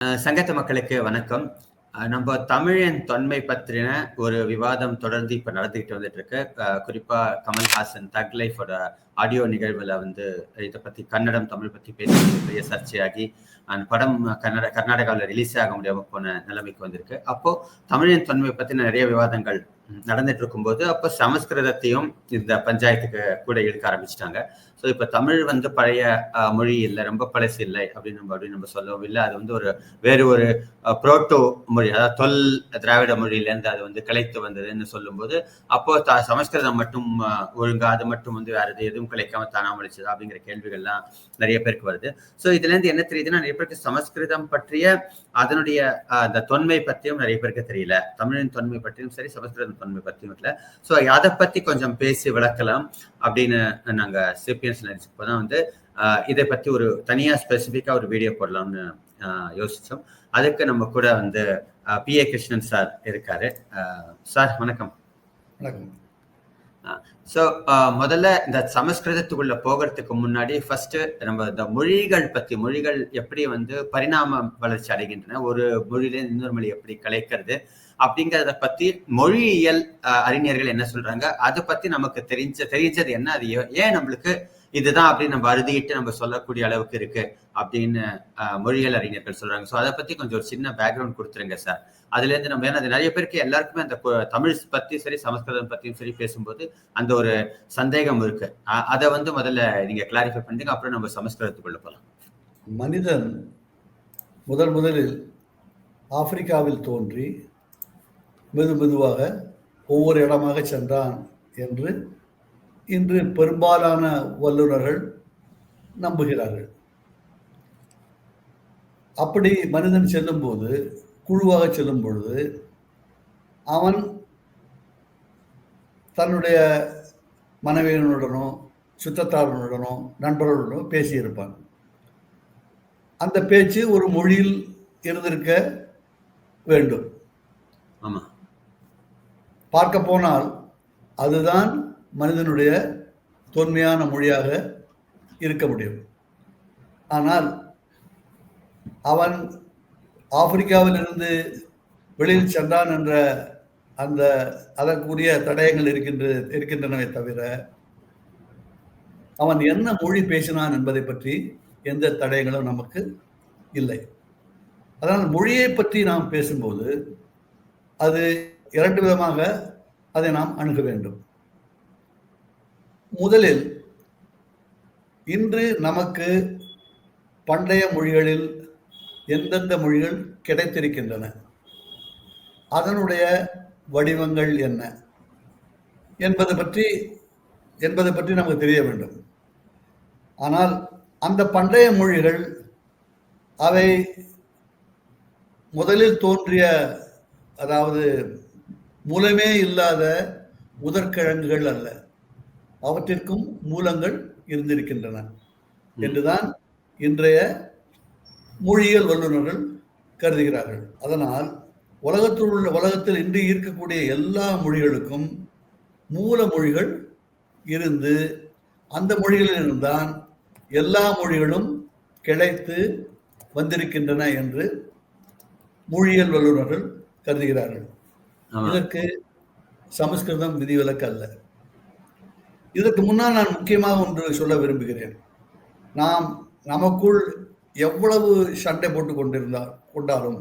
சங்கத்து மக்களுக்கு வணக்கம். நம்ம தமிழின் தொன்மை பற்றின ஒரு விவாதம் தொடர்ந்து இப்ப நடந்துகிட்டு வந்துட்டு இருக்கு குறிப்பா கமல்ஹாசன் தக் லைஃபோட ஆடியோ நிகழ்வுல வந்து இதை பத்தி கன்னடம் தமிழ் பத்தி பேசி பெரிய சர்ச்சையாகி அந்த படம் கன்னட கர்நாடகாவில் ரிலீஸ் ஆக முடியாம போன நிலைமைக்கு வந்திருக்கு. அப்போ தமிழின் தொன்மை பத்தின நிறைய விவாதங்கள் நடந்துட்டு இருக்கும்போது அப்போ சமஸ்கிருதத்தையும் இந்த பஞ்சாயத்துக்கு கூட இழுக்க ஆரம்பிச்சிட்டாங்க. ஸோ இப்போ தமிழ் வந்து பழைய மொழி இல்லை ரொம்ப பழசு இல்லை அப்படின்னு நம்ம அப்படின்னு நம்ம சொல்லவும் இல்லை. அது வந்து ஒரு வேறு ஒரு புரோட்டோ மொழி அதாவது தொல் திராவிட மொழியிலேருந்து அது வந்து கிளைத்து வந்ததுன்னு சொல்லும்போது அப்போ த சமஸ்கிருதம் மட்டும் ஒழுங்கா அது மட்டும் வந்து வேறு எது எதுவும் கிடைக்காம தானா முழிச்சதா அப்படிங்கிற கேள்விகள்லாம் நிறைய பேருக்கு வருது. ஸோ இதுல இருந்து என்ன தெரியுதுன்னா நிறைய பேருக்கு சமஸ்கிருதம் பற்றிய அதனுடைய அந்த தொன்மை பற்றியும் நிறைய பேருக்கு தெரியல. தமிழின் தொன்மை பற்றியும் சரி சமஸ்கிருதம் தொன்மை பற்றியும் இல்லை ஸோ அதை பத்தி கொஞ்சம் பேசி விளக்கலாம் அப்படின்னு நாங்க சிபிஎன்ஸ் நினைச்சப்போ தான் வந்து இதை பத்தி ஒரு தனியா ஸ்பெசிஃபிக்கா ஒரு வீடியோ போடலாம்னு யோசிச்சோம். அதுக்கு நம்ம கூட வந்து பி ஏ கிருஷ்ணன் சார் இருக்காரு. சார் வணக்கம். வணக்கம். ஸோ uh, முதல்ல இந்த சமஸ்கிருதத்துக்குள்ள போகிறதுக்கு முன்னாடி ஃபர்ஸ்ட் நம்ம இந்த மொழிகள் பத்தி மொழிகள் எப்படி வந்து பரிணாம வளர்ச்சி அடைகின்றன ஒரு மொழியில இன்னொரு மொழி எப்படி கலைக்கிறது அப்படிங்கிறத பத்தி மொழியியல் அறிஞர்கள் என்ன சொல்றாங்க? அதை பத்தி நமக்கு தெரிஞ்ச தெரிஞ்சது என்ன? அது ஏன் நம்மளுக்கு இதுதான் அப்படின்னு நம்ம அறுதிட்டு நம்ம சொல்லக்கூடிய அளவுக்கு இருக்கு அப்படின்னு அஹ், மொழியியல் அறிஞர்கள் சொல்றாங்க. ஸோ அதை பத்தி கொஞ்சம் ஒரு சின்ன பேக்ரவுண்ட் கொடுத்துருங்க சார் அதுல இருந்து நம்ம ஏன்னா அது நிறைய பேருக்கு எல்லாருக்குமே அந்த தமிழ் பத்தி சரி சமஸ்கிருதம் பத்தியும் சரி பேசும்போது அந்த ஒரு சந்தேகம் இருக்கு. அதை வந்து முதல்ல நீங்க கிளாரிஃபை பண்ணுங்க அப்புறம் நம்ம சமஸ்கிருதத்துக்குள்ள போகலாம் மனிதன் முதல் முதலில் ஆப்பிரிக்காவில் தோன்றி மெது மெதுவாக ஒவ்வொரு இடமாக சென்றான் என்று இன்று பெரும்பாலான வல்லுநர்கள் நம்புகிறார்கள். அப்படி மனிதன் செல்லும்போது குழுவாக செல்லும் பொழுது அவன் தன்னுடைய மனைவியனுடனோ சுற்றத்தாருடனோ நண்பர்களுடனோ பேசியிருப்பான். அந்த பேச்சு ஒரு மொழியில் இருந்திருக்க வேண்டும். ஆமா. பார்க்க போனால் அதுதான் மனிதனுடைய தொன்மையான மொழியாக இருக்க முடியும். ஆனால் அவன் ஆப்பிரிக்காவிலிருந்து வெளியில் சென்றான் என்ற அந்த அதற்குரிய தடயங்கள் இருக்கின்ற இருக்கின்றனவே தவிர அவன் என்ன மொழி பேசினான் என்பதை பற்றி எந்த தடயங்களும் நமக்கு இல்லை. அதனால் மொழியை பற்றி நாம் பேசும்போது அது இரண்டு விதமாக அதை நாம் அணுக வேண்டும். முதலில் இன்று நமக்கு பண்டைய மொழிகளில் எந்தெந்த மொழிகள் கிடைத்திருக்கின்றன? அதனுடைய வடிவங்கள் என்ன? என்பது பற்றி என்பதை பற்றி நமக்கு தெரிய வேண்டும். ஆனால் அந்த பண்டைய மொழிகள் அவை முதலில் தோன்றிய அதாவது மூலமே இல்லாத முதற்கிழங்குகள் அல்ல. அவற்றிற்கும் மூலங்கள் இருந்திருக்கின்றன. என்றுதான் இன்றைய மொழியியல் வல்லுநர்கள் கருதுகிறார்கள். அதனால் உலகத்தில் உள்ள உலகத்தில் இன்று இருக்கக்கூடிய எல்லா மொழிகளுக்கும் மூல மொழிகள் இருந்து அந்த மொழிகளிலிருந்தான் எல்லா மொழிகளும் கிடைத்து வந்திருக்கின்றன என்று மொழியியல் வல்லுநர்கள் கருதுகிறார்கள். இதற்கு சமஸ்கிருதம் விதிவிலக்கு அல்ல. இதற்கு முன்னால் நான் முக்கியமாக ஒன்று சொல்ல விரும்புகிறேன். நாம் நமக்குள் எவ்வளவு சண்டை போட்டு கொண்டிருந்தா கொண்டாலும்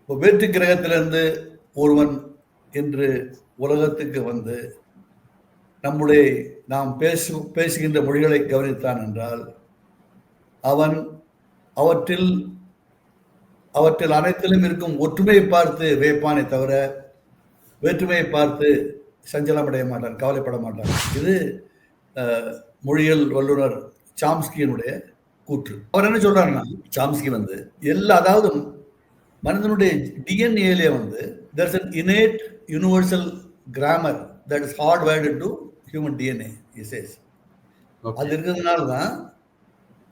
இப்போ வேற்று கிரகத்திலிருந்து ஒருவன் என்று உலகத்துக்கு வந்து நம்முடைய நாம் பேசு பேசுகின்ற மொழிகளை கவனித்தான் என்றால் அவன் அவற்றில் அவற்றில் அனைத்திலும் இருக்கும் ஒற்றுமையை பார்த்து வியப்பானே தவிர வேற்றுமையை பார்த்து சஞ்சலமடைய மாட்டான் கவலைப்பட மாட்டான். இது அஹ், மொழியியல் வல்லுனர் சாம்ஸ்கியினுடைய கூற்று. அவர் என்ன சொல்றாருன்னா சாம்ஸ்கி வந்து எல்லா அதாவது மனிதனுடைய டிஎன்ஏலே வந்து there's an innate universal grammar that is hardwired into human DNA he says. அது இருக்கிறதுனால தான்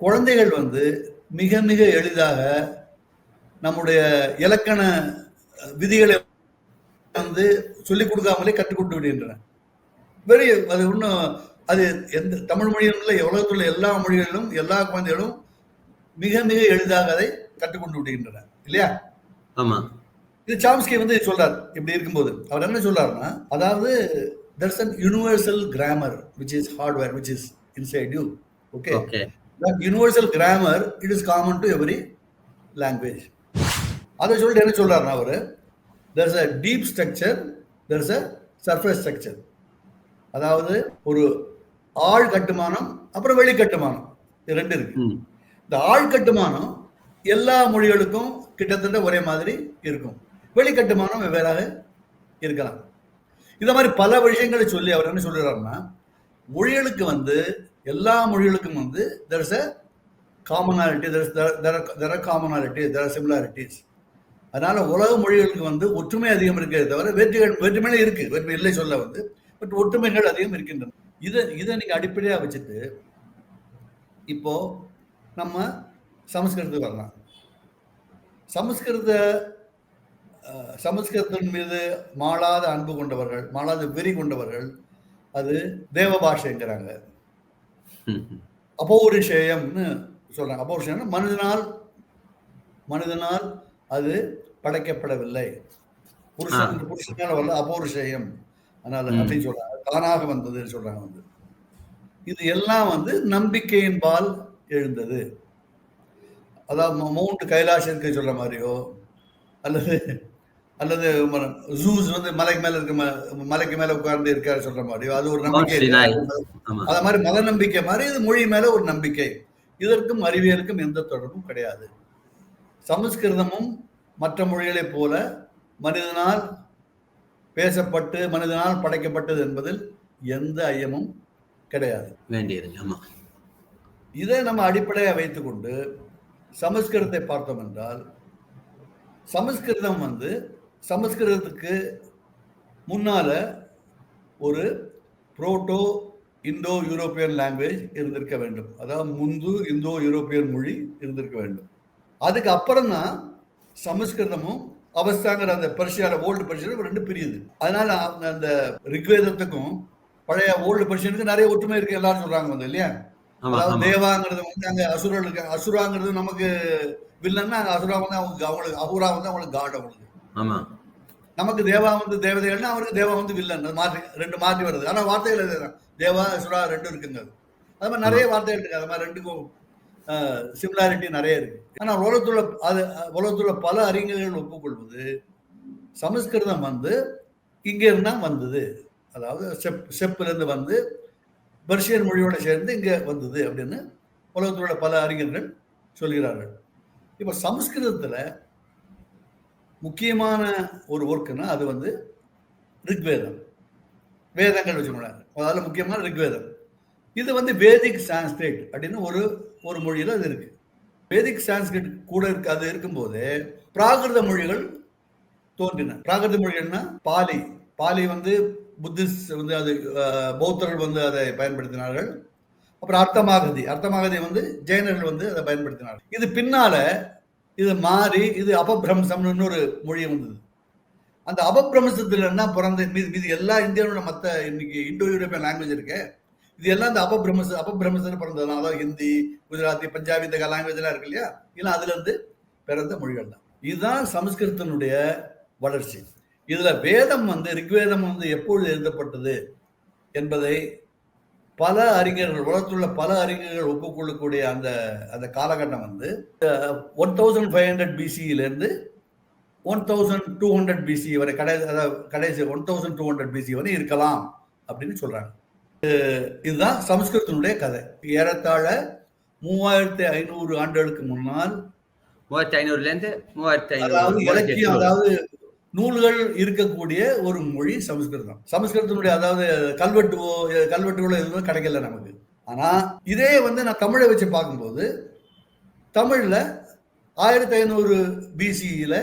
குழந்தைகள் வந்து மிக மிக எளிதாக நம்முடைய இலக்கண விதிகளை வந்து சொல்லிக் கொடுக்காமலே கற்றுக்கொண்டு விடுகின்றன. வெரி அது இன்னும் அது எந்த தமிழ் மொழியிலும் இல்லை உலகத்தில் உள்ள எல்லா மொழிகளிலும் எல்லா குழந்தைகளும் மிக மிக எளிதாக அதை கற்றுக்கொண்டு விடுகின்றன. இல்லையா? ஆமா. இது சாம்ஸ்கி வந்து சொல்றார் இப்படி இருக்கும்போது. அவர் என்ன சொல்றாருன்னா அதாவது there's an universal grammar which is hardware which is inside you. Okay? Okay that universal grammar it is common to every language. அதை சொல்லிட்டு என்ன சொல்றாருன்னா அவரு there's a deep structure there's a surface structure. அதாவது ஒரு ஆழ் கட்டுமானம் அப்புறம் வெளி கட்டுமானம். இது ரெண்டு இருக்கு. இந்த ஆழ் கட்டுமானம் எல்லா மொழிகளுக்கும் கிட்டத்தட்ட ஒரே மாதிரி இருக்கும். வெளி கட்டுமானம் வெவ்வேறாக இருக்கலாம். இந்த மாதிரி பல விஷயங்களை சொல்லி அவர் என்ன சொல்றாருன்னா மொழிகளுக்கு வந்து எல்லா மொழிகளுக்கும் வந்து there is a commonality there is there are there are அதனால உலக மொழிகளுக்கு வந்து ஒற்றுமை அதிகம் இருக்கிறது தவிர வேற்றுகள் வேற்றுமையில இருக்கு. வேற்றுமை இல்லை சொல்ல வந்து. பட் ஒற்றுமைகள் அதிகம் இருக்கின்றன. இதை இதை நீங்க அடிப்படையா வச்சுட்டு இப்போ நம்ம சமஸ்கிருதத்துக்கு வரலாம். சமஸ்கிருத சமஸ்கிருதத்தின் மீது மாளாத அன்பு கொண்டவர்கள் மாளாத வெறி கொண்டவர்கள் அது தேவ பாஷைங்கிறாங்க. அபௌரிஷேயம்னு சொல்றாங்க. அபௌருஷேயம் மனிதனால் மனிதனால் அது படைக்கப்படவில்லை. புருஷன் புருஷனால் வரல அபௌருஷேயம். அதனால. அப்படின்னு சொல்றாங்க. தானாக வந்ததுன்னு சொல்றாங்க வந்து. இது எல்லாம் வந்து நம்பிக்கையின் பால் எழுந்தது. அதாவது மவுண்ட் கைலாசத்துக்கு சொல்ற மாதிரியோ அல்லது அல்லது ஜூஸ் வந்து மலைக்கு மேல இருக்க மலைக்கு மேல உட்கார்ந்து இருக்காரு சொல்ற மாதிரியோ அது ஒரு நம்பிக்கை. அத மாதிரி மத நம்பிக்கை மாதிரி இது மொழி மேல ஒரு நம்பிக்கை. இதற்கும் அறிவியலுக்கும் எந்த தொடர்பும் கிடையாது. சமஸ்கிருதமும் மற்ற மொழிகளைப் போல மனிதனால் பேசப்பட்டு மனிதனால் படைக்கப்பட்டது என்பதில் எந்த ஐயமும் கிடையாது. வேண்டியது ஆமா. இதை நம்ம அடிப்படையாக வைத்துக்கொண்டு சமஸ்கிருதத்தை பார்த்தோம் என்றால் சமஸ்கிருதம் வந்து சமஸ்கிருதத்துக்கு முன்னால ஒரு புரோட்டோ இந்தோ யூரோப்பியன் லாங்குவேஜ் இருந்திருக்க வேண்டும். அதாவது முந்து இந்தோ யூரோப்பியன் மொழி இருந்திருக்க வேண்டும். அதுக்கு அப்புறம் தான் சமஸ்கிருதமும் அவஸ்தாங்கிற அந்த பர்ஷியால ஓல்டு பர்ஷியன் ரெண்டு பிரியுது. அதனால அந்த- ரிக்வேதத்துக்கும் பழைய ஓல்டு பர்ஷியனுக்கு நிறைய ஒற்றுமை இருக்கு எல்லாரும் சொல்றாங்க வந்து இல்லையா? அதாவது தேவாங்கிறது வந்து அங்க அசுரர்களுக்கு அசுராங்கிறது நமக்கு வில்லன்னா அங்க அசுரா வந்து அவங்க அவங்களுக்கு அசுரா வந்து அவங்களுக்கு காட் அவங்களுக்கு. ஆமா. நமக்கு தேவா வந்து தேவதைகள்னா அவருக்கு தேவா வந்து வில்லன் மாற்றி ரெண்டு மாற்றி வருது. ஆனா வார்த்தைகள் தேவா அசுரா ரெண்டும் இருக்குங்க. அது மாதிரி நிறைய வார்த்தைகள் இருக்கு. அது மாதிரி ரெண்டுக்கும் சிமிலாரிட்டி நிறைய இருக்கு. ஆனால் உலகத்துள்ள அது உலகத்துள்ள பல அறிஞர்கள் ஒப்புக்கொள்வது சமஸ்கிருதம் வந்து இங்கே இருந்தா வந்தது. அதாவது செப் செப்பிலேருந்து வந்து பெர்ஷியன் மொழியோட சேர்ந்து இங்கே வந்தது அப்படின்னு உலகத்தில் உள்ள பல அறிஞர்கள் சொல்கிறார்கள். இப்போ சமஸ்கிருதத்தில் முக்கியமான ஒரு ஒர்க்குன்னா அது வந்து ரிக்வேதம். வேதங்கள் வச்சுக்கோங்களேன். அதாவது முக்கியமான ரிக்வேதம். இது வந்து வேதிக் சான்ஸ்கிரிட் அப்படின்னு ஒரு ஒரு மொழியில் அது இருக்கு. வேதிக் சான்ஸ்கிரிட் கூட இருக்கு அது இருக்கும்போது பிராகிருத மொழிகள் தோன்றின. பிராகிருத மொழிகள்னா பாலி. பாலி வந்து புத்திஸ்ட் வந்து அது பௌத்தர்கள் வந்து அதை பயன்படுத்தினார்கள். அப்புறம் அர்த்தமாகதி. அர்த்தமாகதி வந்து ஜெயினர்கள் வந்து அதை பயன்படுத்தினார்கள். இது பின்னால இது மாறி இது அபபிரம்சம்னு இன்னொரு மொழி வந்தது. அந்த அபபிரம்சத்துல என்ன பிறந்த மீது மீது எல்லா இந்தியாவோட மற்ற இன்னைக்கு இண்டோ யூரோப்பியன் லாங்குவேஜ் இருக்கு. இது எல்லாம் இந்த அபபிரமச அபபிரமசன் பிறந்ததுனால அதாவது ஹிந்தி குஜராத்தி பஞ்சாபி இந்த லாங்குவேஜ் எல்லாம் இருக்கு இல்லையா இல்லை அதுல இருந்து பிறந்த மொழிகள் தான். இதுதான் சமஸ்கிருதனுடைய வளர்ச்சி. இதுல வேதம் வந்து ரிக்வேதம் வந்து எப்பொழுது எழுதப்பட்டது என்பதை பல அறிஞர்கள் உலகத்துள்ள பல அறிஞர்கள் ஒப்புக்கொள்ளக்கூடிய அந்த அந்த காலகட்டம் வந்து one thousand five hundred பிசியிலேருந்து one thousand two hundred BC வரை கடைசி அதாவது கடைசி one thousand two hundred BC வரை இருக்கலாம் அப்படின்னு சொல்கிறாங்க இதுதான் சமஸ்கிருதத்தினுடைய கதை. ஏறத்தாழ மூவாயிரத்தி ஐநூறு ஆண்டுகளுக்கு முன்னால் மூவாயிரத்தி ஐநூறுல இருந்து மூவாயிரத்தி அதாவது இலக்கியம் அதாவது நூல்கள் இருக்கக்கூடிய ஒரு மொழி சமஸ்கிருதம். சமஸ்கிருதத்தினுடைய அதாவது கல்வெட்டுவோ கல்வெட்டுகளோ எதுவும் கிடைக்கல நமக்கு. ஆனா இதே வந்து நான் தமிழை வச்சு பார்க்கும்போது தமிழ்ல ஆயிரத்தி ஐநூறு பிசியில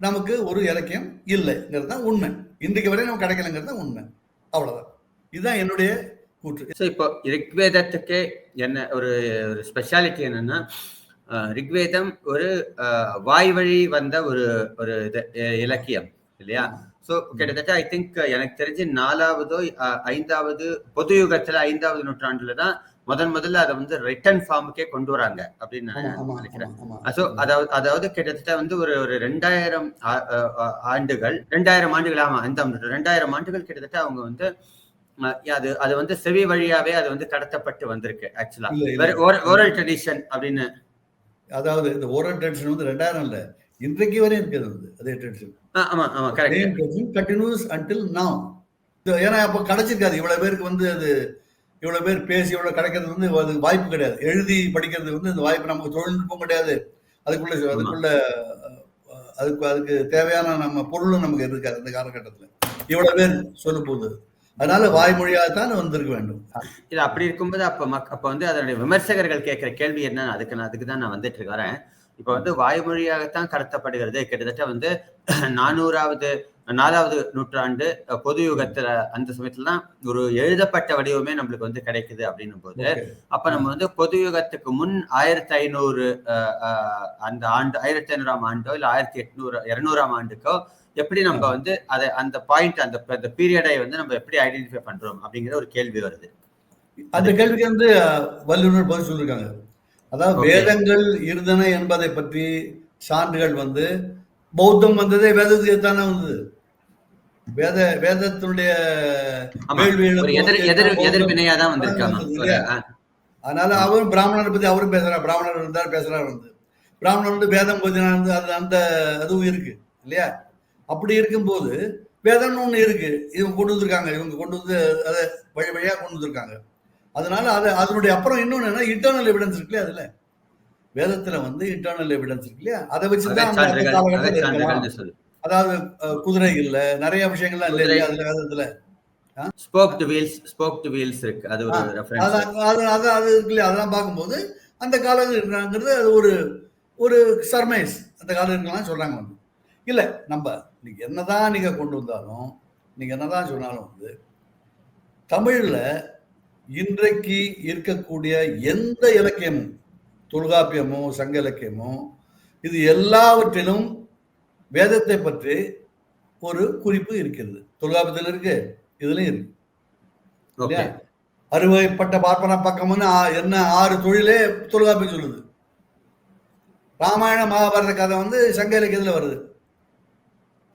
நமக்கு ஒரு இலக்கியம் இல்லைங்கிறது தான் உண்மை. இன்றைக்கு வரை நமக்கு கிடைக்கலங்கிறது தான் உண்மை. அவ்வளவுதான். இதுதான் என்னுடைய கூற்று. ஸோ இப்போ ரிக்வேதத்துக்கு என்ன ஒரு ஒரு ஸ்பெஷாலிட்டி என்னன்னா ரிக்வேதம் ஒரு வாய் வழி வந்த ஒரு ஒரு இலக்கியம் இல்லையா? ஸோ கிட்டத்தட்ட ஐ திங்க் எனக்கு தெரிஞ்சு நாலாவதோ ஐந்தாவது பொது யுகத்துல ஐந்தாவது நூற்றாண்டுல தான் முதன் முதல்ல அதை வந்து ரிட்டர்ன் ஃபார்முக்கே கொண்டு வராங்க அப்படின்னு நான் நினைக்கிறேன். So, அதாவது அதாவது கிட்டத்தட்ட வந்து ஒரு ஒரு ரெண்டாயிரம் ஆண்டுகள் ரெண்டாயிரம் ஆண்டுகள் ஆமா இந்த ரெண்டாயிரம் ஆண்டுகள் கிட்டத்தட்ட அவங்க வந்து அது அது வந்து செவி வழியாவே அது வந்து கடத்தப்பட்டு வந்திருக்கு ஆக்சுவலா ஓரல் ட்ரெடிஷன் அப்படின்னு. அதாவது இந்த ஓரல் ட்ரெடிஷன் வந்து ரெண்டாயிரம் இல்ல இன்றைக்கு வரையும் இருக்குது அது ட்ரெடிஷன் ஆமா ஆமா கரெக்ட் கண்டினியூஸ் அன்டில் now. ஏன்னா அப்போ கிடைச்சிருக்காது இவ்வளவு பேருக்கு வந்து அது இவ்வளவு பேர் பேசி இவ்வளவு கிடைக்கிறது வந்து அது வாய்ப்பு கிடையாது. எழுதி படிக்கிறது வந்து அந்த வாய்ப்பு நமக்கு தொழில்நுட்பம் கிடையாது. அதுக்குள்ள அதுக்குள்ள அதுக்கு அதுக்கு தேவையான நம்ம பொருளும் நமக்கு இருக்காது அந்த காலகட்டத்தில். இவ்வளவு பேர் சொல்லும் போது. அதனால வாய்மொழியாகத்தான் வந்திருக்க வேண்டும். இது அப்படி இருக்கும்போது அப்ப மக் அப்ப வந்து அதனுடைய விமர்சகர்கள் கேட்கிற கேள்வி என்ன? அதுக்கு நான் அதுக்கு தான் நான் வந்துட்டு வரேன். இப்ப வந்து வாய்மொழியாகத்தான் கடத்தப்படுகிறது கிட்டத்தட்ட வந்து நானூறாவது நாலாவது நூற்றாண்டு பொது யுகத்துல அந்த சமயத்துல தான் ஒரு எழுதப்பட்ட வடிவமே நம்மளுக்கு வந்து கிடைக்குது அப்படின்னும் போது. அப்ப நம்ம வந்து பொது யுகத்துக்கு முன் ஆயிரத்தி ஐநூறு அந்த ஆண்டு ஆயிரத்தி ஐநூறாம் ஆண்டோ இல்ல ஆயிரத்தி எட்நூறு இருநூறாம் ஆண்டுக்கோ எப்படி நம்ம வந்து அதை அந்த பாயிண்ட் அந்த அந்த பீரியடை வந்து நம்ம எப்படி ஐடென்டிஃபை பண்றோம் அப்படிங்கிற ஒரு கேள்வி வருது. அந்த கேள்விக்கு வந்து வல்லுநர் பதில் சொல்லியிருக்காங்க அதாவது. வேதங்கள் இருந்தன என்பதை பற்றி சான்றுகள் வந்து பௌத்தம் வந்ததே வேதத்துக்கு தானே வந்தது. வேத வேதத்தினுடைய எதிர்வினையா தான்? அஹ், அதனால அவரும் பிராமணரை பத்தி அவரும் பேசுறார். பிராமணர் இருந்தார் பேசுறாரு வந்து. பிராமணர் வந்து வேதம் கொஞ்ச நாள் வந்து அது அந்த அதுவும் இருக்கு இல்லையா? அப்படி இருக்கும்போது வேதம்னு ஒண்ணு இருக்கு. இவங்க கொண்டு வந்திருக்காங்க. இவங்க கொண்டு வந்து அதை வழி வழியா கொண்டு வந்திருக்காங்க. அதனால அது அதனுடைய அப்புறம் இன்னொன்னு என்ன இன்டர்னல் எவிடன்ஸ் இருக்கு இல்லையா அதுல? வேதத்துல வந்து இன்டர்னல் எவிடன்ஸ் இருக்கு இல்லையா? அதை வச்சுதான் அதாவது குதிரை இல்ல நிறைய விஷயங்கள்லாம் இல்லை. இல்லையா அதுல வேதத்துல spoked wheels spoked wheels இருக்கு. அது ஒரு ரெஃபரன்ஸ் அது அது அது இருக்கு இல்லையா? அதெல்லாம் பார்க்கும்போது அந்த காலம் இருக்காங்கிறது அது ஒரு ஒரு சர்மைஸ். அந்த காலம் இருக்கலாம் சொல்றாங்க வந்து. இல்லை நம்ம நீங்க என்னதான் நீங்க கொண்டு வந்தாலும் நீங்க என்னதான் சொன்னாலும் வந்து தமிழ்ல இன்றைக்கு இருக்கக்கூடிய எந்த இலக்கியமும் தொல்காப்பியமோ சங்க இலக்கியமோ இது எல்லாவற்றிலும் வேதத்தை பற்றி ஒரு குறிப்பு இருக்கிறது. தொல்காப்பியத்தில் இருக்கு இதுலயும் இருக்கு? அறுவைப்பட்ட பார்ப்பன பக்கம்னு என்ன ஆறு தொழிலே தொல்காப்பியம் சொல்லுது. ராமாயண மகாபாரத கதை வந்து சங்க இலக்கியத்துல வருது.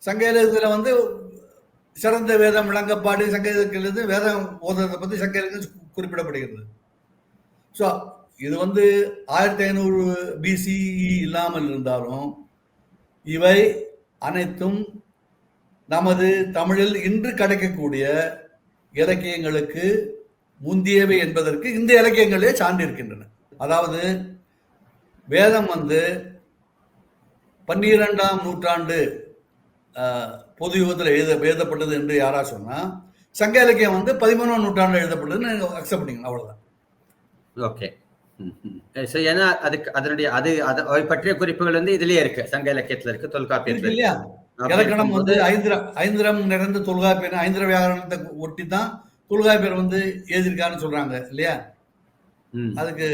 சங்க இலக்கியத்தில் வந்து சிறந்த வேதம் விளங்கப்பாடு சங்க இலக்கியத்திலிருந்து வேதம் ஓதுறதை பற்றி சங்க இலக்கியம் குறிப்பிடப்படுகிறது. ஸோ இது வந்து ஆயிரத்தி ஐநூறு பிசிஇ இல்லாமல் இருந்தாலும் இவை அனைத்தும் நமது தமிழில் இன்று கிடைக்கக்கூடிய இலக்கியங்களுக்கு முந்தியவை என்பதற்கு இந்த இலக்கியங்களே சான்று இருக்கின்றன அதாவது வேதம் வந்து பன்னிரெண்டாம் நூற்றாண்டு பொது யுகத்தில் எழுத எழுதப்பட்டது என்று யாரா சொன்னா சங்க இலக்கியம் வந்து பதிமூணாம் நூற்றாண்டு எழுதப்பட்டதுன்னு அக்செப்ட் பண்ணிக்கணும் அவ்வளவுதான். ஓகே சோ ஏன்னா அதுக்கு அதனுடைய அது அது அதை பற்றிய குறிப்புகள் வந்து இதுலயே இருக்கு. சங்க இலக்கியத்துல இருக்கு. தொல்காப்பியத்துல இல்லையா? இலக்கணம் வந்து ஐந்திரம் ஐந்திரம் நிறைந்த தொல்காப்பியர் ஐந்திர வியாகரணத்தை ஒட்டி தான் தொல்காப்பியர் வந்து எழுதியிருக்காருன்னு சொல்றாங்க இல்லையா? அதுக்கு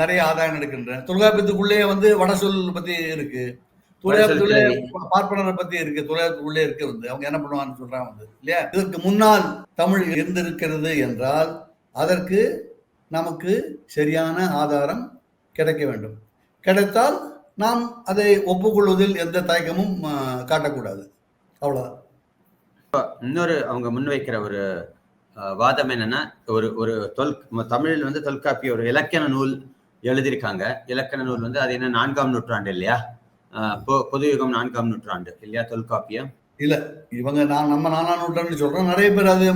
நிறைய ஆதாயம் எடுக்கின்றன. தொல்காப்பியத்துக்குள்ளே வந்து வடசொல் பத்தி இருக்கு. கிளவி. பார்ப்பனரை பத்தி இருக்கு. தொல்காப்பியத்துக்குள்ளே இருக்கு வந்து. அவங்க என்ன பண்ணுவாங்கன்னு சொல்றாங்க வந்து இல்லையா? இதற்கு முன்னால் தமிழ் இருந்திருக்கிறது என்றால் அதற்கு நமக்கு சரியான ஆதாரம் கிடைக்க வேண்டும். கிடைத்தால் நாம் அதை ஒப்புக்கொள்வதில் எந்த தயக்கமும் காட்டக்கூடாது. அவ்வளவுதான். இன்னொரு அவங்க முன்வைக்கிற ஒரு வாதம் என்னன்னா ஒரு ஒரு தொல் தமிழில் வந்து தொல்காப்பிய ஒரு இலக்கண நூல் எழுதியிருக்காங்க. இலக்கண நூல் வந்து அது என்ன நான்காம் நூற்றாண்டு இல்லையா? பொது யுகம் நான்காம் நூற்றாண்டு. இல்லையா தொல்காப்பியம்? இவங்க நான் நம்ம நாலாம் நூற்றாண்டு சொல்றோம். நிறைய பேர் அது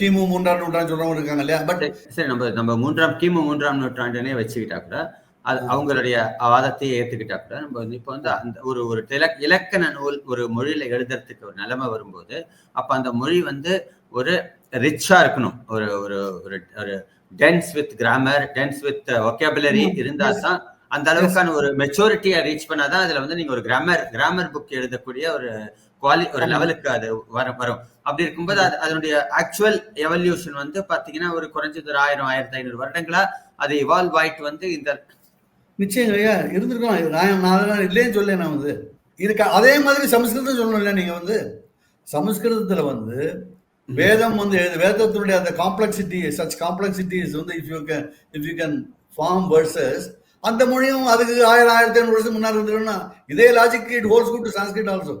கிமு மூன்றாம் நூற்றாண்டு சொல்றவங்க இருக்காங்க இல்லையா? பட் சரி நம்ம நம்ம மூன்றாம் கிமு மூன்றாம் நூற்றாண்டுனே வச்சுக்கிட்டா கூட அது அவங்களுடைய வாதத்தை ஏத்துக்கிட்டா கூட நம்ம வந்து இப்போ வந்து அந்த ஒரு ஒரு இலக் இலக்கண நூல் ஒரு மொழியில எழுதுறதுக்கு ஒரு நிலைமை வரும்போது அப்ப அந்த மொழி வந்து ஒரு ரிச்சா இருக்கணும். ஒரு ஒரு ஒரு tense with grammar tense with vocabulary Mm, இருந்தா yes. தான் அந்த அளவுக்கான ஒரு மெச்சூரிட்டியை ரீச் பண்ணாதான் அதுல வந்து நீங்க ஒரு கிராமர் கிராமர் புக் எழுதக்கூடிய ஒரு குவாலி ஒரு. லெவலுக்கு அது வர வரும். அப்படி இருக்கும்போது அது அதனுடைய ஆக்சுவல் எவல்யூஷன் வந்து பாத்தீங்கன்னா ஒரு குறைஞ்சது ஒரு ஆயிரம் ஆயிரத்தி ஐநூறு வருடங்களா அது இவால்வ் ஆயிட்டு வந்து இந்த நிச்சயம் ஐயா இருந்திருக்கலாம். நான் நான் அதெல்லாம் இல்லைன்னு சொல்ல நான் வந்து. இருக்கா அதே மாதிரி சமஸ்கிருதம் சொல்லணும் இல்லை நீங்க வந்து? சமஸ்கிருதத்துல வந்து வேதம் வந்து எழுது- வேதத்தினுடைய அந்த காம்ப்ளெக்சிட்டி சச் காம்ப்ளெக்சிட்டிஸ் வந்து if you can if you can form versus அந்த மொழியும் அதுக்கு ஆயிரம் ஆயிரத்தி ஐநூறு வருஷம் முன்னாடி இருந்ததுன்னா இதே logic it holds good to Sanskrit also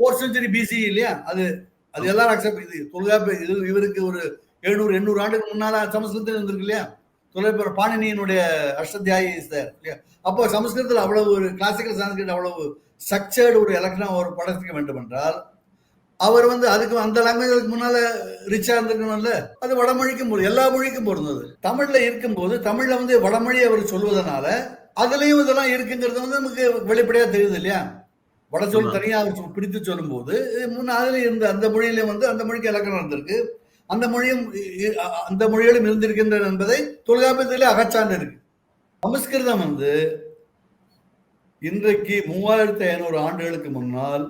fourth century BC இல்லையா? அது அது எல்லாரும் அக்செப்ட் இது தொல்காப்பு இது இவருக்கு ஒரு எழுநூறு எண்ணூறு ஆண்டுக்கு முன்னால சமஸ்கிருதத்தில் இருந்திருக்கு இல்லையா? தொலைபெற பாணினியினுடைய அஷ்டத்தியாயி இல்லையா? அப்போ சமஸ்கிருதத்தில் அவ்வளவு ஒரு கிளாசிக்கல் சான்ஸ்கிரிட் அவ்வளவு ஸ்ட்ரக்சர்டு ஒரு எலக்ட்ரம் அவர் படைக்க வேண்டும் என்றால் அவர் வந்து அதுக்கு அந்த லாங்குவேஜுக்கு முன்னால ரிச்சா இருந்திருக்கணும்ல? அது வடமொழிக்கும் போது எல்லா மொழிக்கும் பொருந்தது. தமிழ்ல இருக்கும்போது தமிழ்ல வந்து வடமொழி அவர் சொல்வதனால அதுலயும் இதெல்லாம் இருக்குங்கிறது வந்து நமக்கு வெளிப்படையா தெரியுது இல்லையா? வட சொல். தனியா அவர் பிடித்து சொல்லும்போது இது முன்ன அதுல இருந்த அந்த மொழியில வந்து அந்த மொழிக்கு இலக்கணம் இருந்திருக்கு. அந்த மொழியும் அந்த மொழிகளும் இருந்திருக்கின்றன என்பதை தொல்காப்பியத்திலே அகச்சான்று இருக்கு. சமஸ்கிருதம் வந்து இன்றைக்கு மூவாயிரத்தி ஐநூறு ஆண்டுகளுக்கு முன்னால்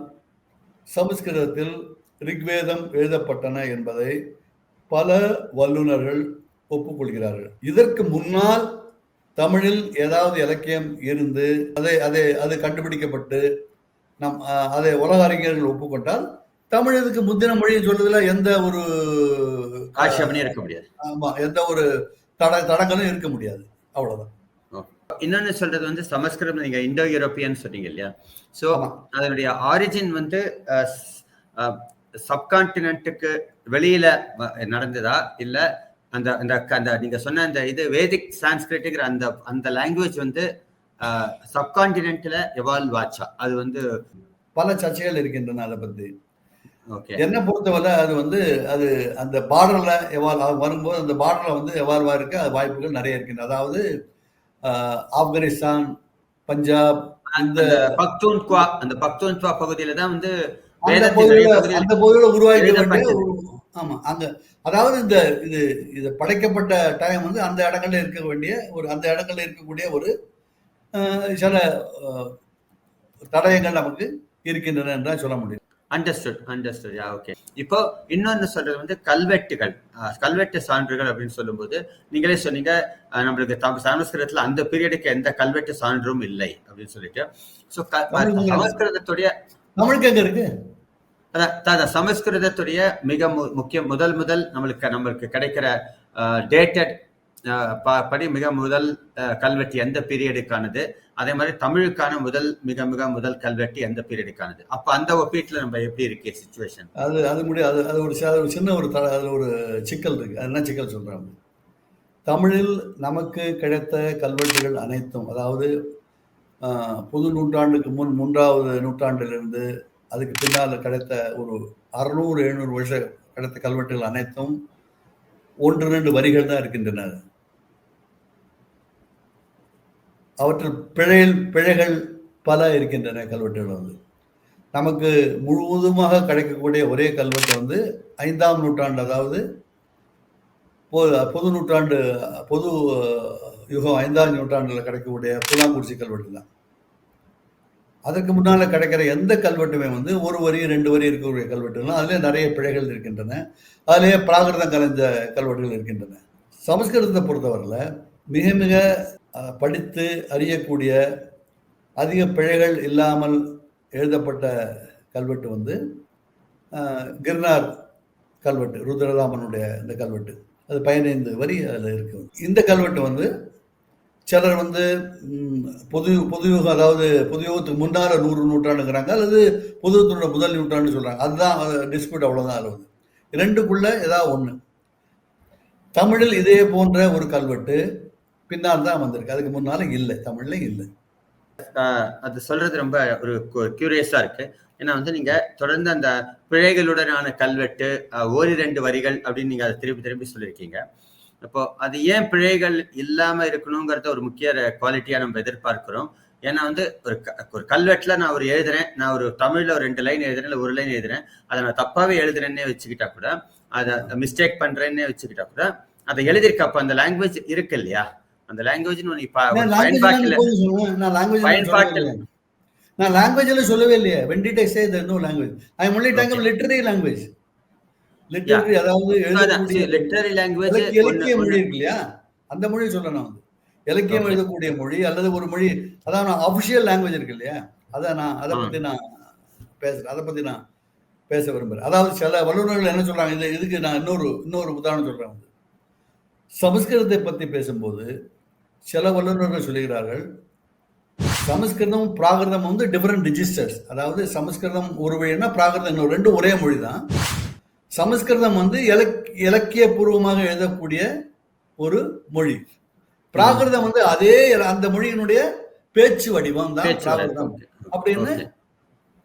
சமஸ்கிருதத்தில் ரிக்வேதம் எழுதப்பட்டன என்பதை பல வல்லுநர்கள் ஒப்புக்கொள்கிறார்கள். இதற்கு முன்னால் தமிழில் ஏதாவது இலக்கியம் இருந்து அதை அதை அது கண்டுபிடிக்கப்பட்டு நம் அதை உலக அறிஞர்கள் ஒப்புக்கொண்டால் தமிழ் இதுக்கு முந்தின மொழியை சொல்றதுல எந்த ஒரு ஆட்சேபனே இருக்க முடியாது. ஆமா எந்த ஒரு தட தடங்களும் இருக்க முடியாது. அவ்வளவுதான். இன்னொன்னு சொல்றது வந்து சமஸ்கிருதம் நீங்க இந்தோ யூரோப்பியன் சொன்னீங்க இல்லையா? சோ ஆமா. அதனுடைய ஆரிஜின் வந்து சப்கான்டினென்ட்டுக்கு வெளியில நடந்ததா? இல்ல அந்த அந்த அந்த நீங்க சொன்ன அந்த இது வேதிக் சான்ஸ்கிரிட்டுங்கிற அந்த அந்த லாங்குவேஜ் வந்து சப்கான்டினென்ட்ல எவால்வ் ஆச்சா? அது வந்து பல சர்ச்சைகள் இருக்கின்றன அதை பத்தி. ஓகே என்ன பொறுத்தவரை அது வந்து அது அந்த பார்டர்ல எவால்வ் வரும்போது அந்த பார்டர்ல வந்து எவால்வ் அது வாய்ப்புகள் நிறைய இருக்கின்றன. அதாவது ஆப்கானிஸ்தான் பஞ்சாப் அந்த பக்தூன்குவா அந்த பக்தூன்குவா பகுதியில தான் வந்து அந்த பகுதியில உருவாக்க ஆமா அங்க அதாவது இந்த இது இது படைக்கப்பட்ட டைம் வந்து அந்த இடங்கள்ல இருக்க வேண்டிய ஒரு அந்த இடங்கள்ல இருக்கக்கூடிய ஒரு சில தடயங்கள் நமக்கு இருக்கின்றன என்றால் சொல்ல முடியும். அண்டர்ஸ்டுட் அண்டர்ஸ்டுட் யா ஓகே இப்போ இன்னொன்னு சொல்றது வந்து கல்வெட்டுகள். கல்வெட்டு சான்றுகள் அப்படின்னு சொல்லும்போது நீங்களே சொன்னீங்க நம்மளுக்கு தம் சமஸ்கிருதத்துல அந்த பீரியடுக்கு எந்த கல்வெட்டு சான்றும் இல்லை அப்படின்னு சொல்லிட்டு. ஸோ சமஸ்கிருதத்துடைய எங்க இருக்கு? அதான் சமஸ்கிருதத்துடைய மிக முக்கிய முதல் முதல் நம்மளுக்கு நம்மளுக்கு கிடைக்கிற டேட்டட் படி மிக முதல் கல்வெட்டு எந்த பீரியடுக்கானது அதே மாதிரி தமிழுக்கான முதல் மிக மிக முதல் கல்வெட்டு எந்த பீரியடுக்கானது அப்ப அந்த ஒப்பீட்டுல நம்ம எப்படி இருக்கு சுச்சுவேஷன் அது அது முடியாது அது ஒரு அது ஒரு சின்ன ஒரு த- ஒரு சிக்கல் இருக்கு. அது என்ன சிக்கல் சொல்றாங்க? தமிழில் நமக்கு கிடைத்த கல்வெட்டுகள் அனைத்தும் அதாவது புது நூற்றாண்டுக்கு முன் மூன்றாவது நூற்றாண்டிலிருந்து அதுக்கு பின்னால் கிடைத்த ஒரு அறுநூறு எழுநூறு வருஷம் கிடைத்த கல்வெட்டுகள் அனைத்தும் ஒன்று ரெண்டு வரிகள் தான் இருக்கின்றன. அவற்றில் பிழையில் பிழைகள் பல இருக்கின்றன கல்வெட்டுகள் வந்து. நமக்கு முழுவதுமாக கிடைக்கக்கூடிய ஒரே கல்வெட்டு வந்து ஐந்தாம் நூற்றாண்டு அதாவது பொது பொது நூற்றாண்டு பொது யுகம் ஐந்தாம் நூற்றாண்டில் கிடைக்கக்கூடிய புலாங்குறிச்சி கல்வெட்டு தான். அதற்கு முன்னால் கிடைக்கிற எந்த கல்வெட்டுமே வந்து ஒரு வரி ரெண்டு வரி இருக்கக்கூடிய கல்வெட்டுலாம் அதுலேயே நிறைய பிழைகள் இருக்கின்றன. அதுலேயே பிராகிருதம் கலைஞ்ச கல்வெட்டுகள் இருக்கின்றன. சமஸ்கிருதத்தை பொறுத்தவரையில் மிக மிக படித்து அறியக்கூடிய அதிக பிழைகள் இல்லாமல் எழுதப்பட்ட கல்வெட்டு வந்து கிர்னார் கல்வெட்டு ருத்ரராமனுடைய இந்த கல்வெட்டு. அது பதினைந்து வரி அதில் இருக்கு. இந்த கல்வெட்டு வந்து சிலர் வந்து பொது பொதுயுகம் அதாவது பொதுயுகத்துக்கு முன்னால நூறு நூற்றாண்டுங்கிறாங்க அல்லது பொதுயுகத்தோட முதல் நூற்றாண்டு சொல்கிறாங்க அதுதான் டிஸ்பியூட் அவ்வளோதான் அதில் வந்து ரெண்டுக்குள்ள ஏதாவது ஒன்று தமிழில் இதே போன்ற ஒரு கல்வெட்டு பின்னால் தான் வந்திருக்கு. அதுக்கு முன்னால இல்லை. தமிழ்ல இல்லை. அது சொல்றது ரொம்ப ஒரு கியூரியஸா இருக்கு. ஏன்னா வந்து நீங்க தொடர்ந்து அந்த பிழைகளுடனான கல்வெட்டு ஆஹ் ஓரிரண்டு வரிகள் அப்படின்னு நீங்க அதை திருப்பி திருப்பி சொல்லியிருக்கீங்க. இப்போ அது ஏன் பிழைகள் இல்லாம இருக்கணுங்கிறத ஒரு முக்கிய குவாலிட்டியா நம்ம எதிர்பார்க்கிறோம். ஏன்னா வந்து ஒரு க- ஒரு கல்வெட்டுல நான் ஒரு எழுதுறேன். நான் ஒரு தமிழ்ல ஒரு ரெண்டு லைன் எழுதுறேன் இல்ல ஒரு லைன் எழுதுறேன். அதை நான் தப்பாவே எழுதுறேன்னே வச்சுக்கிட்டா கூட அதை மிஸ்டேக் பண்றேன்னே வச்சுக்கிட்டா கூட அதை எழுதியிருக்கப்ப அந்த லாங்குவேஜ் இருக்கு இல்லையா? அந்த லாங்குவேஜ் நீ நான் பயன்பாட்டுல. நான் பயன்பாட்டில் சொல்லவே இல்லையே. நான் லாங்குவேஜ் எல்லாம் சொல்லவே இல்லையே. I say there is no language. I am only talking about literary language. Literary அதாவது லிட்டரரி லாங்குவேஜ் இலக்கிய மொழி இருக்கு இல்லையா? அந்த மொழி சொல்ல நான் வந்து இலக்கியம். எழுதக்கூடிய மொழி அல்லது ஒரு மொழி அதான் அபிஷியல் லாங்குவேஜ் இருக்கு இல்லையா? அதான் நான் அதை. பத்தி நான் பேசுறேன். அதை பத்தி நான் பேச விரும்புகிறேன் அதாவது சில வல்லுநர்கள் என்ன சொல்றாங்க? இது இதுக்கு நான் இன்னொரு இன்னொரு உதாரணம் சொல்றேன். வந்து சமஸ்கிருதத்தை பற்றி பேசும்போது சில வல்லுநர்கள் சொல்லுகிறார்கள் சமஸ்கிருதம் பிராகிருதம் வந்து டிஃபரெண்ட் ரிஜிஸ்டர்ஸ் அதாவது சமஸ்கிருதம் ஒரு வழினா பிராகிருதம் இன்னொரு ரெண்டும் ஒரே மொழி தான் சமஸ்கிருதம் வந்து இலக் இலக்கிய பூர்வமாக எழுதக்கூடிய ஒரு மொழி. பிராகிருதம் வந்து அதே அந்த மொழியினுடைய பேச்சு வடிவம் தான் பிராகிருதம். அப்படின்னு.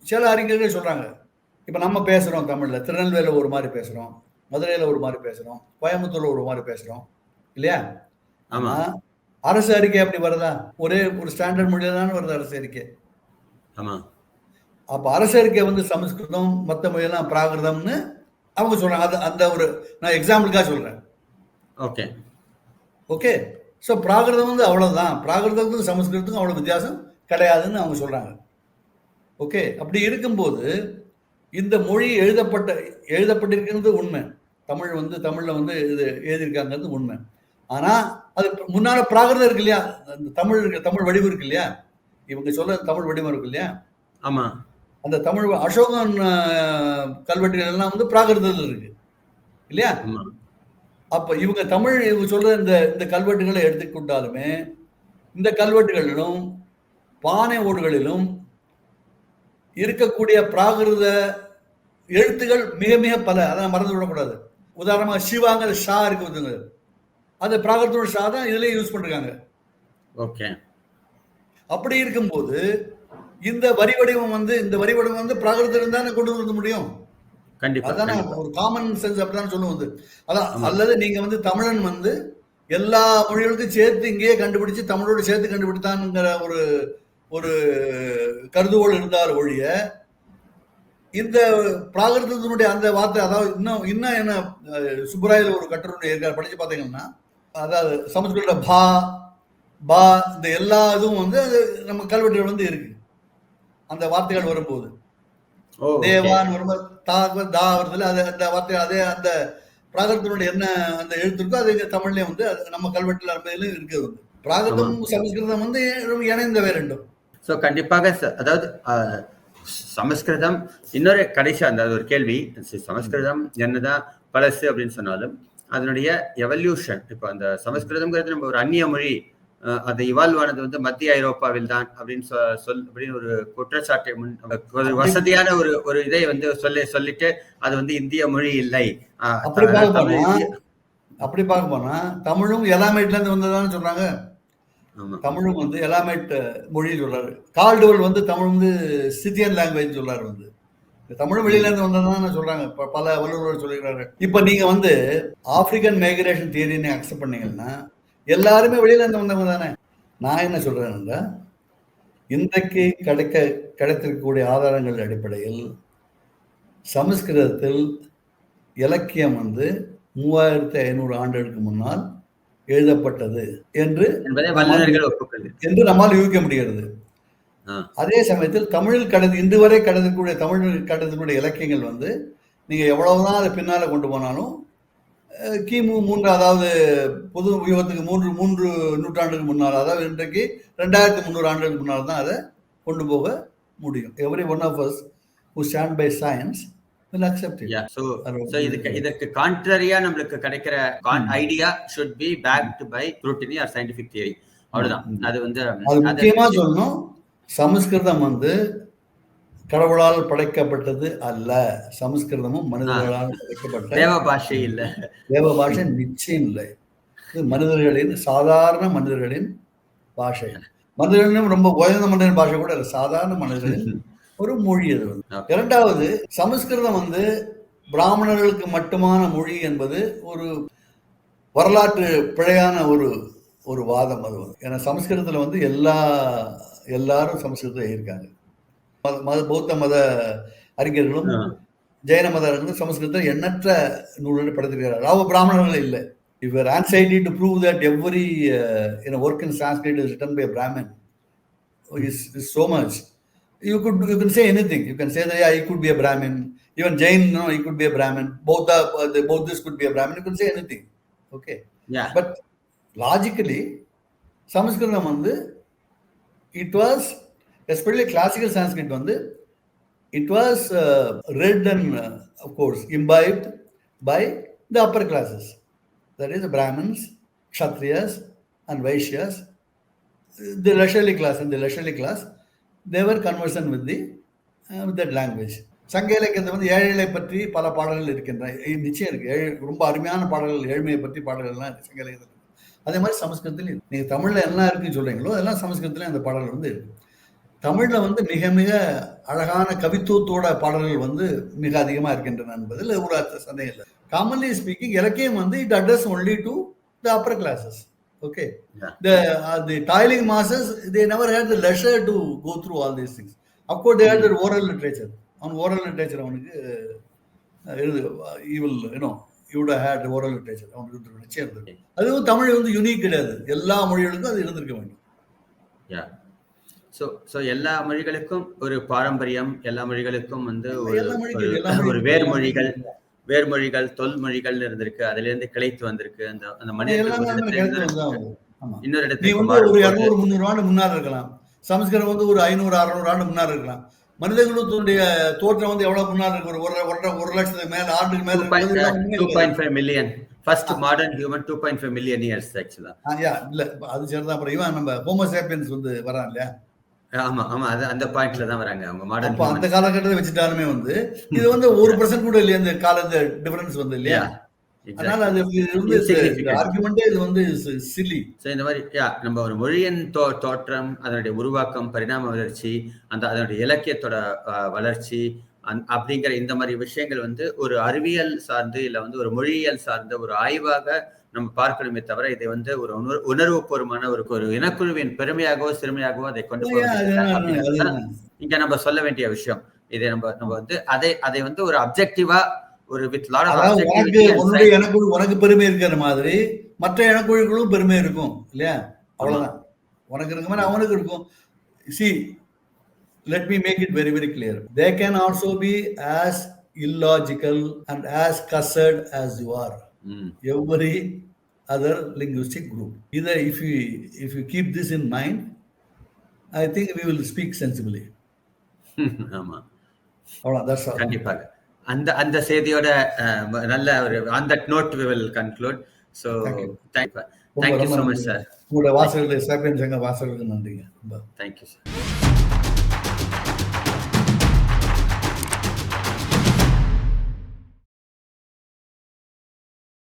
சில அறிஞர்கள் சொல்றாங்க. இப்ப நம்ம பேசுறோம் தமிழ்ல திருநெல்வேலியில ஒரு மாதிரி பேசுறோம் மதுரையில ஒரு மாதிரி பேசுறோம் கோயம்புத்தூர்ல ஒரு மாதிரி பேசுறோம் இல்லையா? ஆமா. ஆனா, அரசு அறிக்கை அப்படி வருதா? ஒரே ஒரு ஸ்டாண்டர்ட் மொழியில தானே வருது அரசு அறிக்கை. ஆமா. அப்ப அரசு அறிக்கை வந்து சமஸ்கிருதம் மத்த மொழியெல்லாம் பிராகிருதம்னு அவங்க சொல்றாங்க. அது அந்த ஒரு நான் எக்ஸாம்பிளுக்காக சொல்றேன். ஓகே. ஓகே? ஸோ பிராகிருதம் வந்து அவ்வளவுதான். பிராகிருதத்துக்கும் சமஸ்கிருதத்துக்கும் அவ்வளவு வித்தியாசம் கிடையாதுன்னு அவங்க சொல்றாங்க. ஓகே? அப்படி இருக்கும்போது இந்த மொழி எழுதப்பட்ட எழுதப்பட்டிருக்கிறது உண்மை. தமிழ் வந்து தமிழ்ல வந்து இது எழுதியிருக்காங்கிறது உண்மை. ஆனா அது முன்னால பிராகிருதம் இருக்கு இல்லையா? அந்த தமிழ் இருக்கு தமிழ் வடிவம் இருக்கு இல்லையா? இவங்க சொல்ல தமிழ் வடிவம் இருக்கு இல்லையா? ஆமா. அந்த தமிழ் அசோகன் கல்வெட்டுகள் எல்லாம் வந்து பிராகிருதத்தில் இருக்கு. இல்லையா? அப்ப இவங்க தமிழ் இவங்க சொல்ற இந்த இந்த கல்வெட்டுகளை எடுத்துக்கொண்டாலுமே இந்த கல்வெட்டுகளிலும் பானை ஓடுகளிலும் இருக்கக்கூடிய பிராகிருத எழுத்துகள் மிக மிக பல. அதை மறந்து விடக்கூடாது. உதாரணமா சிவாங்கிற ஷா இருக்கு வந்துங்க அந்த பிராகிருதோட ஷா தான் இதுலயே யூஸ் பண்ணிருக்காங்க ஓகே அப்படி இருக்கும்போது இந்த வரி வடிவம் வந்து இந்த வரி வடிவம் வந்து பிராகிருதம் தானே கொண்டு வந்து முடியும் கண்டிப்பா அதானே. ஒரு காமன் சென்ஸ் அப்படிதான் சொல்லுவோம் வந்து அதான். அல்லது நீங்க வந்து தமிழன் வந்து எல்லா மொழிகளுக்கும் சேர்த்து இங்கேயே கண்டுபிடிச்சு தமிழோட சேர்த்து கண்டுபிடித்தான்ங்கிற ஒரு ஒரு கருதுகோள் இருந்தால் ஒழிய இந்த பிராகிருதத்தினுடைய அந்த வார்த்தை அதாவது இன்னும் இன்னும் என்ன அஹ், சுப்பராயல ஒரு கட்டுரை இருக்கார் படிச்சு பார்த்தீங்கன்னா அதாவது சமஸ்கிருத பா பா இந்த எல்லா இதுவும் வந்து நம்ம கல்வெட்டுகள் வந்து இருக்கு. அந்த வார்த்தைகள் வரும்போது. தேவான் வரும்போது தா தா வருதுல அது அந்த வார்த்தை அதே அந்த பிராகிருதத்தினுடைய என்ன அந்த எழுத்து இருக்கோ அது தமிழ்லயும் வந்து நம்ம கல்வெட்டுல இருப்பதிலும் இருக்குது. வந்து பிராகிருதம் சமஸ்கிருதம் வந்து இணைந்தவை ரெண்டும். ஸோ கண்டிப்பாக அதாவது சமஸ்கிருதம் இன்னொரு கடைசி அந்த ஒரு கேள்வி. சமஸ்கிருதம் என்னதான் பழசு அப்படின்னு சொன்னாலும் அதனுடைய எவல்யூஷன் இப்போ அந்த சமஸ்கிருதம்ங்கிறது நம்ம ஒரு அந்நிய மொழி அது இவால்வ் ஆனது வந்து மத்திய ஐரோப்பாவில் தான் அப்படின்னு சொல் அப்படின்னு ஒரு குற்றச்சாட்டை முன் ஒரு வசதியான ஒரு ஒரு இதை வந்து சொல்லி சொல்லிட்டு அது வந்து இந்திய மொழி இல்லை. அப்படி பார்க்க தமிழ் போனா தமிழும் எலாமேட்ல இருந்து வந்ததான்னு சொல்றாங்க? ஆமா. தமிழும் வந்து எலாமேட் மொழி சொல்றாரு. கால்டுவல் வந்து தமிழ் வந்து சித்தியன் லாங்குவேஜ் சொல்றாரு வந்து. தமிழ் வெளியில இருந்து வந்ததுதான் சொல்றாங்க. ப- பல வல்லுநர்கள் சொல்லிக்கிறாங்க இப்ப நீங்க வந்து ஆப்பிரிக்கன் மைக்ரேஷன் தியரின்னு அக்செப்ட் பண்ணீங்கன்னா எல்லாருமே வெளியில இருந்து வந்தவங்க தானே? நான் என்ன சொல்றேன்னா இன்றைக்கு கிடைக்க கிடைத்திருக்கக்கூடிய ஆதாரங்கள் அடிப்படையில் சமஸ்கிருதத்தில் இலக்கியம் வந்து மூவாயிரத்தி ஐநூறு ஆண்டுகளுக்கு முன்னால் எழுதப்பட்டது என்று என்று நம்மால் யூகிக்க முடிகிறது. அதே சமயத்தில் தமிழில் கடந்து இன்று வரை கடந்தக்கூடிய தமிழ் கடந்தக்கூடிய இலக்கியங்கள் வந்து நீங்க எவ்வளவுதான் அதை பின்னால கொண்டு போனாலும் கிமு மூன்று அதாவது பொது யுகத்துக்கு மூன்று மூன்று நூற்றாண்டுக்கு முன்னால் அதாவது இன்றைக்கு ரெண்டாயிரத்தி முந்நூறு ஆண்டுகளுக்கு முன்னால் தான் அதை கொண்டு போக முடியும். Every one of us who stand by science it. Yeah, so அது so இதுக்கு இதற்கு கான்ட்ரரியா நம்மளுக்கு கிடைக்கிற idea should be backed by scrutiny or scientific theory அவ்வளவுதான். அது வந்து முக்கியமா சொல்லணும் சமஸ்கிருதம் வந்து கடவுளால் படைக்கப்பட்டது அல்ல. சமஸ்கிருதமும் மனிதர்களால் படைக்கப்பட்ட தேவ பாஷை இல்ல. தேவ பாஷை நிச்சயம் இல்லை. இது மனிதர்களின் சாதாரண மனிதர்களின் பாஷை. மனிதர்களிலும் ரொம்ப உயர்ந்த மனிதன் பாஷை கூட இல்லை. சாதாரண மனிதர்களின் ஒரு மொழி அது வந்து. இரண்டாவது சமஸ்கிருதம் வந்து பிராமணர்களுக்கு மட்டுமான மொழி என்பது ஒரு வரலாற்று பிழையான ஒரு ஒரு வாதம் அது வந்து. ஏன்னா சமஸ்கிருதத்தில் வந்து எல்லா எல்லாரும் சமஸ்கிருதம் எழுதியிருக்காங்க மத மத பௌத்த மத அறிஞர்களும். ஜெயின மத அறிஞர்களும் சமஸ்கிருதத்தில் எண்ணற்ற நூல்களை படைத்திருக்கிறார்கள் அவங்க பிராமணர்கள் இல்லை இவர் uh, you know, work in Sanskrit is written by a Brahmin is, is so much. You could you can say anything. You can say that yeah, he could be a Brahmin. Even Jain, no, he could be a Brahmin. Both the, uh, the both this could be a Brahmin. You can say anything. Okay. Yeah. But logically, சமஸ்கிருதம் வந்து it was especially classical Sanskrit வந்து it was read and course imbibed by the upper classes that is Brahmins Kshatriyas and Vaishyas the leisurely class இந்த leisurely class they were conversant with the with that language சங்க இலக்கியத்தை வந்து ஏழைகளை பற்றி பல பாடல்கள் இருக்கின்றன நிச்சயம் இருக்குது ஏழு ரொம்ப அருமையான பாடல்கள் ஏழ்மையை பற்றி பாடல்கள்லாம் சங்க இலக்கியத்தில் அதே மாதிரி சமஸ்கிருதத்திலும் இருக்கு. நீங்க தமிழ்ல என்ன இருக்குன்னு சொல்றீங்களோ அதெல்லாம் சமஸ்கிருதத்திலும் அந்த பாடல்கள் வந்து இருக்கு. தமிழ்ல வந்து மிக மிக அழகான கவித்துவத்தோட பாடல்கள் வந்து மிக அதிகமா இருக்கின்றன என்பதில் ஒரு அர்த்த சந்தேகம் இல்லை. காமன்லி ஸ்பீக்கிங் இலக்கியம் வந்து it address only to the upper classes okay uh, toiling masses they never had the leisure to go through all these things. Of course they had their oral literature. On oral literature அவனுக்கு ah, எழுது even you know you'd had oral literature அவனுக்கு இருந்திருக்கும், நிச்சயம் இருந்திருக்கும். அதுவும் தமிழ் வந்து unique கிடையாது. எல்லா மொழிகளுக்கும் அது இருந்திருக்க வேண்டும். யா ஸோ ஸோ எல்லா மொழிகளுக்கும் ஒரு பாரம்பரியம் எல்லா மொழிகளுக்கும் வந்து ஒரு வேர்மொழிகள் வேர்மொழிகள் தொல்மொழிகள் இருந்திருக்கு. அதுல இருந்து கிளைத்து வந்திருக்கு. அந்த அந்த மனிதர்கள் இடத்துல இன்னொரு வந்து ஒரு இரநூறு முந்நூறு ஆண்டு முன்னாடி இருக்கலாம். சமஸ்கிருதம் வந்து ஒரு ஐநூறு அறுநூறு ஆண்டு முன்னாடி இருக்கலாம். மனிதகுலத்தினுடைய தோற்றம் வந்து எவ்வளவு முன்னாடி இருக்கு? ஒரு ஒரு ஒரு- லட்சத்துக்கு மேல ஆண்டுக்கு மேல two point five million first modern human two point five million years ஆக்சுவலா ஆ, யா, இல்ல அது சரிதான். அப்புறம் இவன் நம்ம ஹோமோசேப்பியன்ஸ் வந்து வரான் இல்லையா? ஆமா ஆமா அது அந்த பாயிண்ட்ல தான் வராங்க அவங்க மாடர்ன் அந்த காலகட்டத்தை வச்சுட்டாலுமே வந்து இது வந்து ஒரு பர்சன்ட் கூட இல்லையா இந்த கால டிஃபரன்ஸ் வந்து இல்லையா? அதனால அது இது வந்து Insignificant. ஆர்குமெண்டே இது வந்து சில்லி ஸோ இந்த மாதிரி யா நம்ம ஒரு மொழியின் தோ தோற்றம் அதனுடைய உருவாக்கம் பரிணாம வளர்ச்சி அந்த அதனுடைய இலக்கியத்தோட வளர்ச்சி அந் அப்படிங்கிற இந்த மாதிரி விஷயங்கள் வந்து ஒரு அறிவியல் சார்ந்து இல்லை வந்து ஒரு மொழியியல் சார்ந்த ஒரு ஆய்வாக நம்ம பார்க்கணுமே தவிர இதை வந்து ஒரு உணர் உணர்வுபூர்வமான ஒரு ஒரு இனக்குழுவின் பெருமையாகவோ சிறுமையாகவோ அதை கொண்டு போக இங்க நம்ம சொல்ல வேண்டிய விஷயம். இதை நம்ம நம்ம வந்து அதை அதை வந்து ஒரு அப்ஜெக்டிவா ஒரு வித் லாட் உனக்கு பெருமை இருக்கிற மாதிரி மற்ற எனக்குழுக்களும் பெருமை இருக்கும் இல்லையா அவ்வளவுதான் உனக்கு இருக்க மாதிரி அவனுக்கு இருக்கும் see let me make it very very clear they can also be as illogical and as cussed as you are ம் every other linguistic group either if you if you keep this in mind i think we will speak sensibly ஆமா அவ்வளோ all கண்டிப்பாக அந்த அந்த செய்தியோட நல்ல ஒரு on that note we will conclude so. Thank you thank you ரொம்ப so much. Sir உங்களோட வாசகர்கள் சேப்பியன் சங்க வாசகர்களுக்கு நன்றிங்க தேங்க்யூ சார்